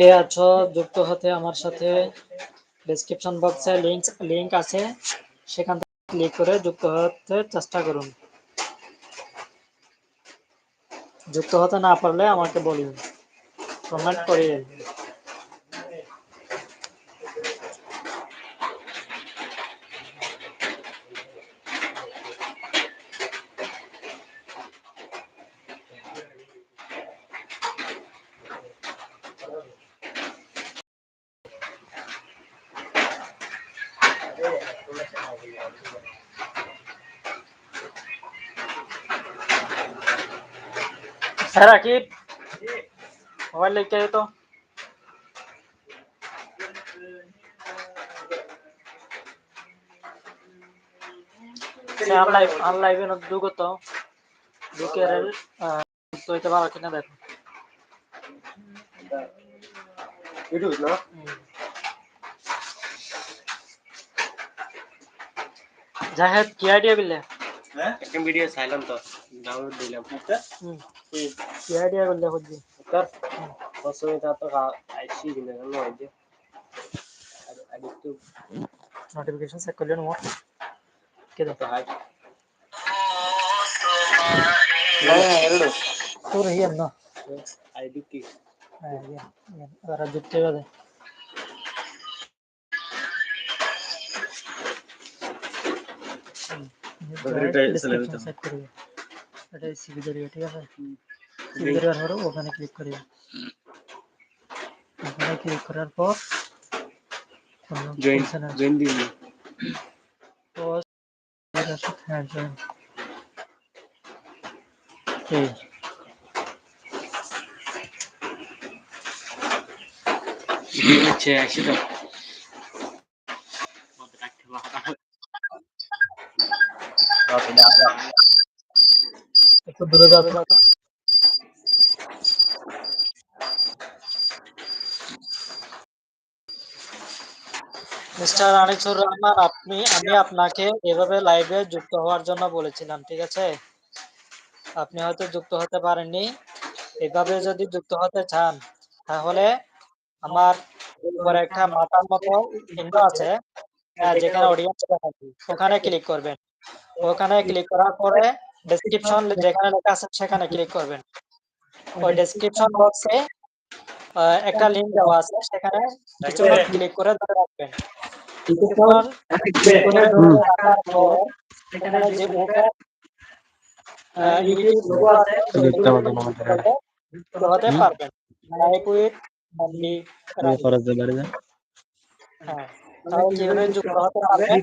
এ আছো, যুক্ত হতে আমার সাথে ডেসক্রিপশন বক্সে লিঙ্ক লিঙ্ক আছে। সেখান থেকে ক্লিক করে যুক্ত হতে চেষ্টা করুন। যুক্ত হতে না পারলে আমাকে বলুন। কমেন্ট করিয়ে হ্যাঁ রাকিব মোবাইল লিখতে আয় তো সে আনলাইভ আনলাইভে ঢুকো তো ঢুকে তো হইতে পারো কিনা দেখো ইউটিউব না জাহেদ কি আইডিয়া বিলে হ্যাঁ একটা ভিডিও চাইলাম তো ডাউনলোড দিলাম একটা হুম কি আইডিয়া করলে খুঁজছি তার প্রথমে তা তো আইসি দিলে না ওই যে আগে একটু নোটিফিকেশন চেক করলে মোর কে দেখো হাই না ಎರಡು তোর হিয়ার না ಐಡಿ ಕಿ হ্যাঁ হিয়ার ಅದರ যুক্ত হবে এটা সিবি ধরিবে ঠিক আছে সিবি ধরার পর ওখানে ক্লিক করিবে ওখানে ক্লিক করার পর কোনো জয়েন function আসবে। জয়েন দিন তো এটার সাথে হ্যাঁ জয়েন এই হচ্ছে একশো টাকা একটু দূরে যাবে মিস্টার আনিসুর রহমান আপনি আমি আপনাকে এভাবে লাইভে যুক্ত হওয়ার জন্য বলেছিলাম ঠিক আছে? আপনি হয়তো যুক্ত হতে পারেননি। এভাবে যদি যুক্ত হতে চান তাহলে আমার উপরে একটা মাথার মতো চিহ্ন আছে হ্যাঁ, যেখানে অডিয়েন্স ওখানে ক্লিক করবেন। ওখানে ক্লিক করার পরে ডেসক্রিপশন যেখানে লেখা আছে সেখানে ক্লিক করবেন। ওই ডেসক্রিপশন বক্সে একটা লিংক দেওয়া আছে সেখানে কিছুক্ষণ ক্লিক করে ধরে রাখবেন। হ্যাঁ তাহলে কীভাবে যুক্ত হতে পারবেন।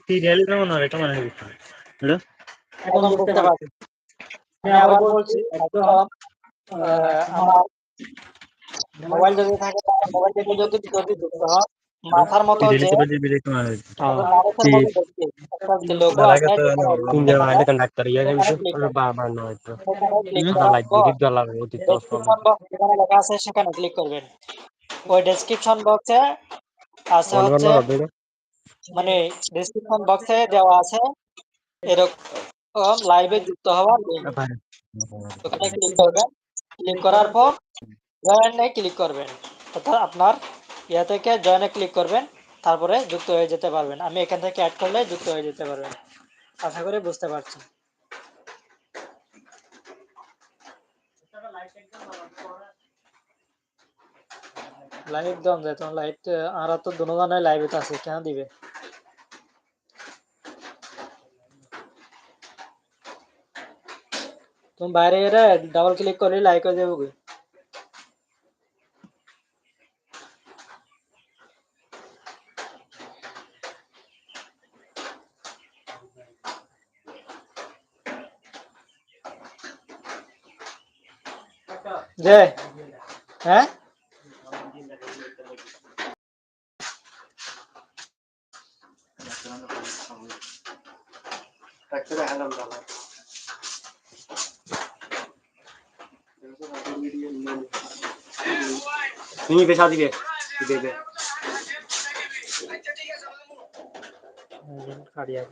কেমন হয় এটা মানে এখন বুঝতে পারছি। আমি আবার বলছি আমার মোবাইল যদি থাকে মোবাইল থেকে যদি যদি যুক্ত হয় মাথার মতো যে ইয়া সেখানে লেখা আছে ক্লিক করবেন। ওই ডেসক্রিপশন বক্সে আছে হচ্ছে মানে ডেসক্রিপশন বক্সে দেওয়া আছে এরকম লাইভে যুক্ত হওয়ার ওখানে ক্লিক করবেন। ক্লিক করার পর জয়েনে ক্লিক করবেন। অর্থাৎ আপনার ইয়া থেকে জয়েনে ক্লিক করবেন। তারপরে যুক্ত হয়ে যেতে পারবেন। আমি এখান থেকে অ্যাড করলে যুক্ত হয়ে যেতে পারবেন। আশা করি বুঝতে পারছেন। লাইভ দম যায় তোমার লাইভ আর তো দুজনে লাইভে আছে, কেন দিবে? তুমি বাইরে এরে ডাবল ক্লিক করলে লাইক হয়ে যাবে গো। যে হ্যাঁ তুমি নিবে সাজিবে দেবে। কারিয়া